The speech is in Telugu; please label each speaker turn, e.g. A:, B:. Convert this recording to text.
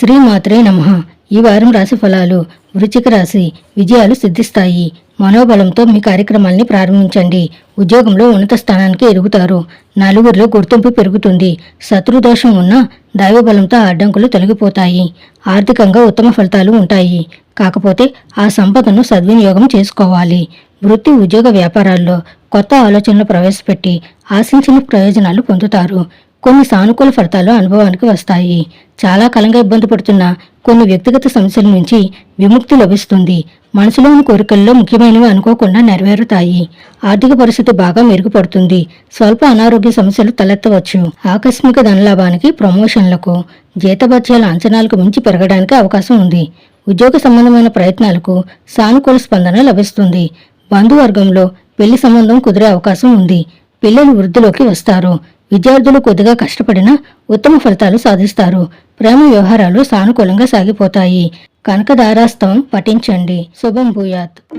A: శ్రీమాత్రే నమ. ఈ వారం రాశి ఫలాలు వృచ్చిక రాశి విజయాలు సిద్ధిస్తాయి. మనోబలంతో మీ కార్యక్రమాల్ని ప్రారంభించండి. ఉద్యోగంలో ఉన్నత స్థానానికి ఎదుగుతారు నలుగురిలో గుర్తింపు పెరుగుతుంది. శత్రుదోషం ఉన్న దైవబలంతో అడ్డంకులు తొలగిపోతాయి. ఆర్థికంగా ఉత్తమ ఫలితాలు ఉంటాయి. కాకపోతే ఆ సంపదను సద్వినియోగం చేసుకోవాలి. వృత్తి ఉద్యోగ వ్యాపారాల్లో కొత్త ఆలోచనలు ప్రవేశపెట్టి ఆశించిన ప్రయోజనాలు పొందుతారు. కొన్ని సానుకూల ఫలితాలు అనుభవానికి వస్తాయి. చాలా కాలంగా ఇబ్బంది పడుతున్న కొన్ని వ్యక్తిగత సమస్యల నుంచి విముక్తి లభిస్తుంది. మనసులోని కోరికల్లో ముఖ్యమైనవి అనుకోకుండా నెరవేరుతాయి. ఆర్థిక పరిస్థితి బాగా మెరుగుపడుతుంది. స్వల్ప అనారోగ్య సమస్యలు తలెత్తవచ్చు. ఆకస్మిక ధనలాభానికి ప్రమోషన్లకు జీతభత్యాల అంచనాలకు మించి పెరగడానికి అవకాశం ఉంది. ఉద్యోగ సంబంధమైన ప్రయత్నాలకు సానుకూల స్పందన లభిస్తుంది. బంధువర్గంలో పెళ్ళి సంబంధం కుదిరే అవకాశం ఉంది. పిల్లలు వృద్ధిలోకి వస్తారు. విద్యార్థులు కొద్దిగా కష్టపడినా ఉత్తమ ఫలితాలు సాధిస్తారు. ప్రేమ వ్యవహారాలు సానుకూలంగా సాగిపోతాయి. కనకదారాస్తం పఠించండి. శుభం భూయాత్.